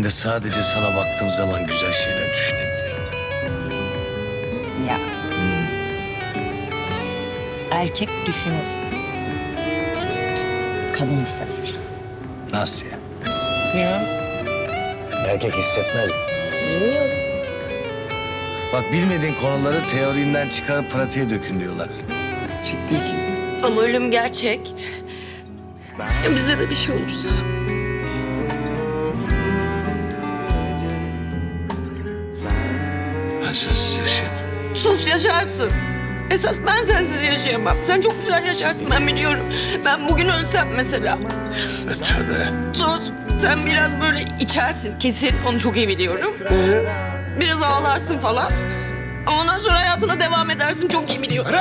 Ben de sadece sana baktığım zaman güzel şeyler düşünebiliyorum. Ya. Erkek düşünür. Kadın hisseder. Nasıl ya? Bilmiyorum. Erkek hissetmez mi? Bilmiyorum. Bak bilmediğin konuları teorinden çıkarıp pratiğe dökün diyorlar. Ciddi ki. Ama ölüm gerçek. Ya bize de bir şey olursa? Ben sensiz yaşayamam. Sus yaşarsın. Esas ben sensiz yaşayamam. Sen çok güzel yaşarsın ben biliyorum. Ben bugün ölsem mesela. Tövbe. Sus. Sen biraz böyle içersin kesin. Onu çok iyi biliyorum. Biraz ağlarsın falan. Ama ondan sonra hayatına devam edersin çok iyi biliyorum.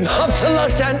Ne yaptın lan sen?